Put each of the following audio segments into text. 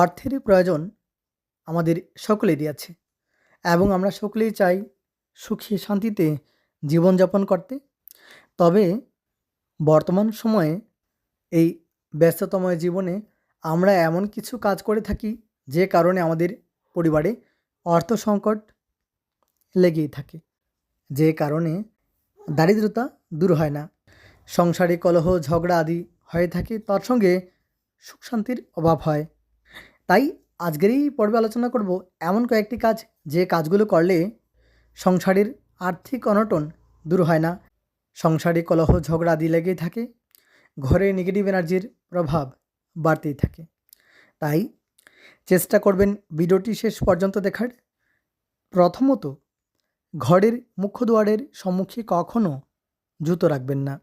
অর্থের প্রয়োজন আমাদের সকলেরই আছে এবং আমরা সকলেই চাই সুখে শান্তিতে জীবনযাপন করতে। তবে বর্তমান সময়ে এই ব্যস্ততময় জীবনে আমরা এমন কিছু কাজ করে থাকি যে কারণে আমাদের পরিবারে অর্থ সংকট লেগেই থাকে, যে কারণে দারিদ্রতা দূর হয় না। সংসারে কলহ, ঝগড়া আদি হয়ে থাকে, তার সঙ্গে সুখ শান্তির অভাব হয়। তাই আজকের এই পর্বে আলোচনা করব এমন কয়েকটি কাজ যে কাজগুলো করলে সংসারের আর্থিক অনটন দূর হয় না। সংসারে কলহ, ঝগড়া, আদি লেগেই থাকে। ঘরে নেগেটিভ এনার্জির প্রভাব বাড়তেই থাকে। তাই চেষ্টা করবেন ভিডিওটি শেষ পর্যন্ত দেখার। প্রথমত, ঘরের মুখ্য দুয়ারের সম্মুখে কখনও জুতো রাখবেন না।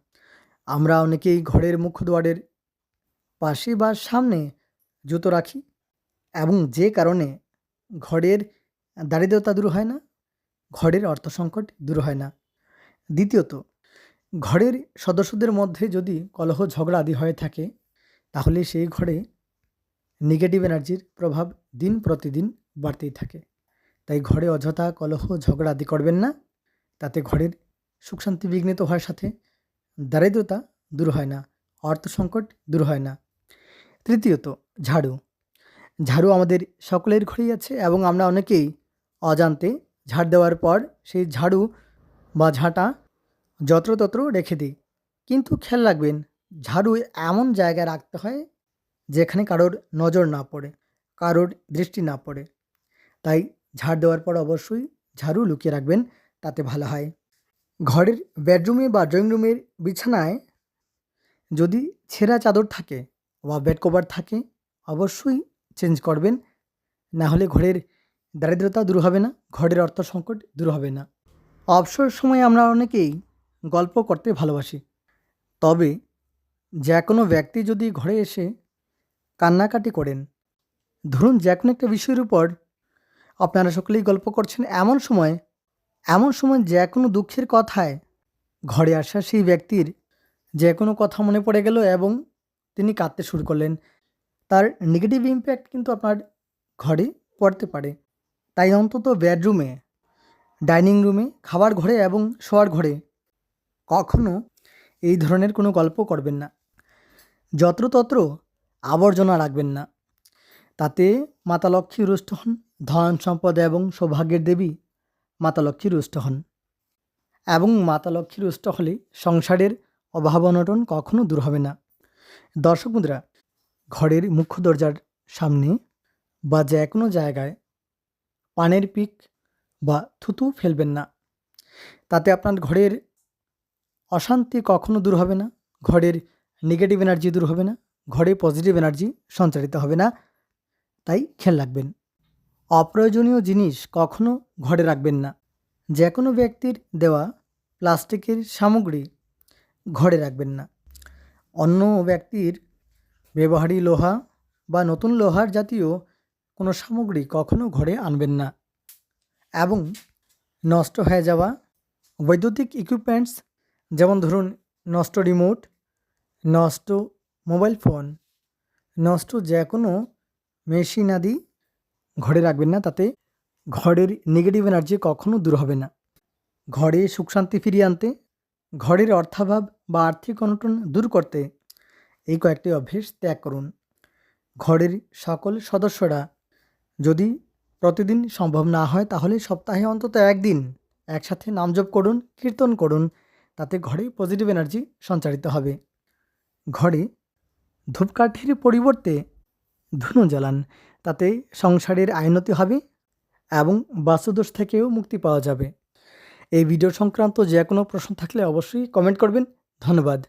আমরা অনেকেই ঘরের মুখ্য দুয়ারের পাশে বা সামনে জুতো রাখি। এবং যে কারণে ঘরের দারিদ্রতা দূর হয় না, ঘরের অর্থ সংকট দূর হয় না। দ্বিতীয়ত, ঘরের সদস্যদের মধ্যে যদি কলহ, ঝগড়া আদি হয়ে থাকে, তাহলে সেই ঘরে নেগেটিভ এনার্জির প্রভাব দিন প্রতিদিন বাড়তেই থাকে। তাই ঘরে অযথা কলহ, ঝগড়া আদি করবেন না। তাতে ঘরের সুখ শান্তি বিঘ্নিত হওয়ার সাথে দারিদ্রতা দূর হয় না, অর্থ সংকট দূর হয় না। তৃতীয়ত, ঝাড়ু। ঝাড়ু আমাদের সকলের ঘরেই আছে এবং আমরা অনেকেই অজান্তে ঝাড় দেওয়ার পর সেই ঝাড়ু বা ঝাঁটা যত্রতত্র রেখে দিই। কিন্তু খেয়াল রাখবেন, ঝাড়ু এমন জায়গায় রাখতে হয় যেখানে কারোর নজর না পড়ে, কারোর দৃষ্টি না পড়ে। তাই ঝাড় দেওয়ার পর অবশ্যই ঝাড়ু লুকিয়ে রাখবেন, তাতে ভালো হয়। ঘরের বেডরুমে বা ড্রয়িং রুমের বিছানায় যদি ছেঁড়া চাদর থাকে বা বেড কভার থাকে, অবশ্যই চেঞ্জ করবেন, না হলে ঘরের দারিদ্রতা দূর হবে না, ঘরের অর্থ সংকট দূর হবে না। অবসর সময়ে আমরা অনেকেই গল্প করতে ভালোবাসি, তবে যে কোনো ব্যক্তি যদি ঘরে এসে কান্নাকাটি করেন, ধরুন যে কোনো একটা বিষয়ের উপর আপনারা সকলেই গল্প করছেন, এমন সময় এমন সময় যে কোনো দুঃখের কথায় ঘরে আসা সেই ব্যক্তির যে কোনো কথা মনে পড়ে গেল এবং তিনি কাঁদতে শুরু করলেন। তার নেগেটিভ ইম্প্যাক্ট কিন্তু আপনার ঘরে পড়তে পারে। তাই অন্তত বেডরুমে ডাইনিং রুমে খাবার ঘরে এবং শোয়ার ঘরে কখনো এই ধরনের কোনো গল্প করবেন না। যত্রতত্র আবর্জনা রাখবেন না। তাতে মাতা লক্ষ্মী রুষ্ট হন, ধন সম্পদ এবং সৌভাগ্যের দেবী মাতা লক্ষ্মী রুষ্ট হন। এবং মাতা লক্ষ্মী রুষ্ট হলে সংসারের অভাব অনটন কখনো দূর হবে না। দর্শক বন্ধুরা ঘরের মুখ্য দরজার সামনে বা যে কোনো জায়গায় পানের পিক বা থুতু ফেলবেন না। তাতে আপনার ঘরের অশান্তি কখনো দূর হবে না, ঘরের নেগেটিভ এনার্জি দূর হবে না, ঘরে পজিটিভ এনার্জি সঞ্চারিত হবে না। তাই খেয়াল রাখবেন, অপ্রয়োজনীয় জিনিস কখনো ঘরে রাখবেন না। যে কোনো ব্যক্তির দেওয়া প্লাস্টিকের সামগ্রী ঘরে রাখবেন না। অন্য ব্যক্তির ব্যবহারী লোহা বা নতুন লোহার জাতীয় কোনো সামগ্রী কখনো ঘরে আনবেন না। এবং নষ্ট হয়ে যাওয়া বৈদ্যুতিক ইকুইপমেন্টস যেমন ধরুন, নষ্ট রিমোট নষ্ট মোবাইল ফোন নষ্ট যে কোনো মেশিন আদি ঘরে রাখবেন না, তাতে ঘরের নেগেটিভ এনার্জি কখনো দূর হবে না। ঘরে সুখ শান্তি ফিরিয়ে আনতে, ঘরের অর্থাভাব বা আর্থিক অনটন দূর করতে এই কয়েকটি অভ্যেস ত্যাগ করুন। ঘরের সকল সদস্যরা যদি প্রতিদিন সম্ভব না হয়, তাহলে সপ্তাহে অন্তত একদিন একসাথে নামজপ করুন, কীর্তন করুন, তাতে ঘরে পজিটিভ এনার্জি সঞ্চারিত হবে। ঘরে ধূপকাঠির পরিবর্তে ধুনো জ্বালান, তাতে সংসারের আইনতি হবে এবং বাস্তুদোষ থেকেও মুক্তি পাওয়া যাবে। এই ভিডিও সংক্রান্ত যে কোনো প্রশ্ন থাকলে অবশ্যই কমেন্ট করবেন। ধন্যবাদ।